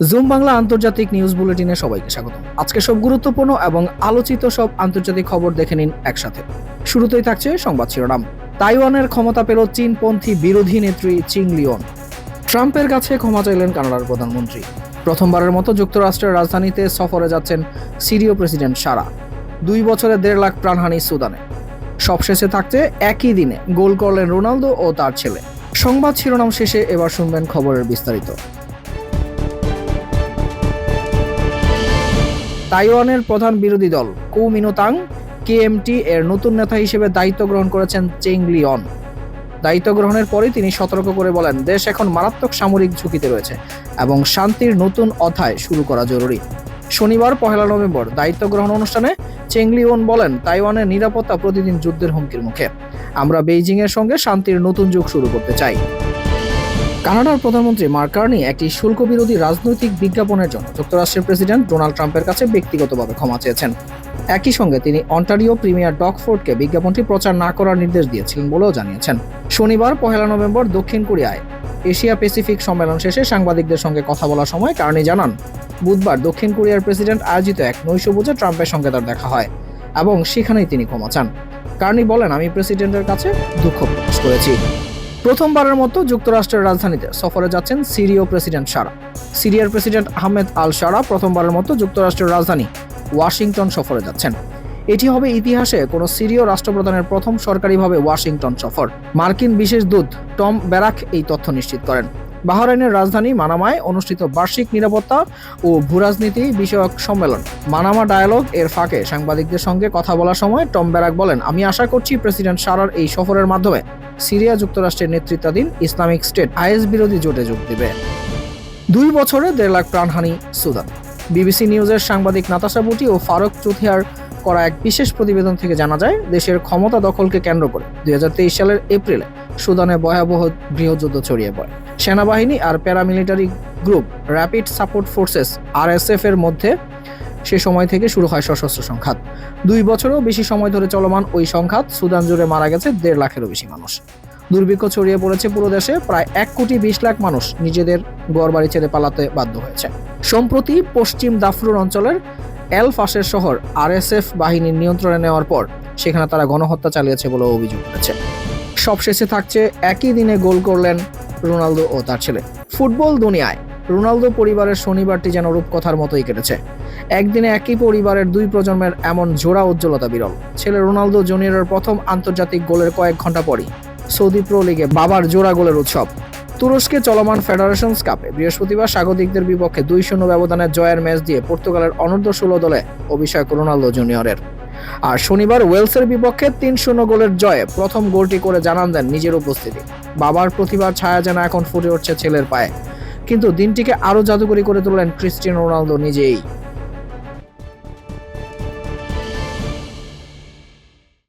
Zoom Bangla আন্তর্জাতিক news বুলেটিনে সবাইকে স্বাগত। আজকে সব গুরুত্বপূর্ণ এবং আলোচিত সব আন্তর্জাতিক খবর দেখে নিন একসাথে। শুরুতেই থাকছে সংবাদ শিরোনাম। তাইওয়ানের ক্ষমতা পেল চীনপন্থী বিরোধী নেত্রী চিং লিওন ট্রাম্পের কাছে ক্ষমা চাইলেন কানাডার প্রধানমন্ত্রী। প্রথমবারের মতো যুক্তরাষ্ট্রের রাজধানীতে সফরে যাচ্ছেন সিরিয় প্রেসিডেন্ট সারা। দুই বছরে দেড় লাখ প্রাণহানি সুদানে। সবশেষে থাকছে একই দিনে গোল করলেন রোনালদো ও তার ছেলে। সংবাদ শিরোনাম শেষে এবার শুনবেন খবরের বিস্তারিত। তাইওয়ানের প্রধান বিরোধী দল কুমিনোতাং কেএমটি এর নতুন নেতা হিসেবে দায়িত্ব গ্রহণ করেছেন চেং লিওন দায়িত্ব গ্রহণের পরে তিনি সতর্ক করে বলেন, দেশ এখন মারাত্মক সামরিক ঝুঁকিতে রয়েছে এবং শান্তির নতুন অধ্যায় শুরু করা জরুরি। শনিবার, পহেলা নভেম্বর দায়িত্ব গ্রহণ অনুষ্ঠানে চেংলিওন বলেন তাইওয়ানের নিরাপত্তা প্রতিদিন যুদ্ধের হুমকির মুখে। আমরা বেইজিংয়ের সঙ্গে শান্তির নতুন যুগ শুরু করতে চাই। কানাডার প্রধানমন্ত্রী মার্ক কার্নি একটি শুল্ক বিরোধী রাজনৈতিক বিজ্ঞাপনের জন্য যুক্তরাষ্ট্রের প্রেসিডেন্ট ডোনাল্ড ট্রাম্পের কাছে ব্যক্তিগতভাবে ক্ষমা চেয়েছেন। একই সঙ্গে তিনি অন্টারিও প্রিমিয়ার ডকফোর্ডকে বিজ্ঞাপনটি প্রচার না করার নির্দেশ দিয়েছিলেন বলেও জানিয়েছেন। শনিবার, পহেলা নভেম্বর দক্ষিণ কোরিয়ায় এশিয়া প্যাসিফিক সম্মেলন শেষে সাংবাদিকদের সঙ্গে কথা বলার সময় কার্নি জানান, বুধবার দক্ষিণ কোরিয়ার প্রেসিডেন্ট আয়োজিত এক নৈশভোজে ট্রাম্পের সঙ্গে তার দেখা হয় এবং সেখানেই তিনি ক্ষমা চান। কার্নি বলেন, আমি প্রেসিডেন্টের কাছে দুঃখ প্রকাশ করেছি। প্রথমবারের মতো যুক্তরাষ্ট্রের রাজধানীতে সফরে যাচ্ছেন সিরীয় প্রেসিডেন্ট সারা। সিরিয়ার প্রেসিডেন্ট আহমেদ আল সারা প্রথমবারের মতো যুক্তরাষ্ট্রের রাজধানী ওয়াশিংটন সফরে যাচ্ছেন। এটি হবে ইতিহাসে কোনো সিরীয় রাষ্ট্রপ্রধানের প্রথম সরকারিভাবে ওয়াশিংটন সফর। মার্কিন বিশেষ দূত টম ব্যারাক এই তথ্য নিশ্চিত করেন। বাহরাইনের রাজধানী মানামায় অনুষ্ঠিত বার্ষিক নিরাপত্তা ও ভূরাজনীতি বিষয়ক সম্মেলন। মানামা ডায়ালগ এর ফাঁকে সাংবাদিকদের সঙ্গে কথা বলার সময় টম ব্যারাক বলেন, আমি আশা করছি প্রেসিডেন্ট সারার এই সফরের মাধ্যমে সিরিয়া যুক্তরাষ্ট্রের নেতৃত্বাধীন ইসলামিক স্টেট আইএস বিরোধী জোটে যোগ দেবে। দুই বছরে দেড় লাখ প্রাণহানি সুদান। বিবিসি নিউজের সাংবাদিক নাতাশা বুটি ও ফারুক চুথিয়ার করা এক বিশেষ প্রতিবেদন থেকে জানা যায়, দেশের ক্ষমতা দখলকে কেন্দ্র করে দুই হাজার তেইশ সালের এপ্রিলে সুদানে ভয়াবহ গৃহযুদ্ধ ছড়িয়ে পড়ে। সেনাবাহিনী আর paramilitary group rapid support forces RSF এর মধ্যে সে সময় থেকে শুরু হয় সশস্ত্র সংঘাত। দুই বছরেও বেশি সময় ধরে চলমান ওই সংঘাত সুদান জুড়ে মারা গেছে দেড় লাখেরও বেশি মানুষ। দুর্ভিক্ষ ছড়িয়ে পড়েছে পুরো দেশে, প্রায় এক কোটি বিশ লাখ মানুষ নিজেদের ঘরবাড়ি ছেড়ে পালাতে বাধ্য হয়েছে। সম্প্রতি পশ্চিম দাফরুর অঞ্চলের এল ফাসের শহর আরএসএফ বাহিনীর নিয়ন্ত্রণে নেওয়ার পর সেখানে তারা গণহত্যা চালিয়েছে বলে অভিযোগ উঠেছে সবশেষে থাকছে একই দিনে গোল করলেন রোনালদো ও তার ছেলে। ফুটবল দুনিয়ায় রোনালদো পরিবারের শনিবারটি যেন রূপকথার মতোই কেটেছে। একদিনে একই পরিবারের দুই প্রজন্মের এমন জোড়া উজ্জ্বলতা বিরল। ছেলে রোনালদো জুনিয়রের প্রথম আন্তর্জাতিক গোলের কয়েক ঘণ্টা পরই সৌদি প্রো লিগে বাবার জোড়া গোলের উৎসব। তুরস্কে চলমান ফেডারেশনস কাপে বৃহস্পতিবার স্বাগতিকদের বিপক্ষে দুই শূন্য ব্যবধানে জয়ের ম্যাচ দিয়ে পর্তুগালের অনূর্ধ্ব ষোলো দলে অভিষেক রোনালদো জুনিয়রের। আর শনিবার ওয়েলসের বিপক্ষে তিন শূন্য গোলের জয়ে প্রথম গোলটি করে জানান দেন নিজের উপস্থিতি। বাবার প্রতিভার ছায়া যেন এখন ফুটে উঠছে ছেলের পায়ে। কিন্তু দিনটিকে আরও জাদুকরি করে তুললেন ক্রিস্টিয়ানো রোনালদো নিজেই।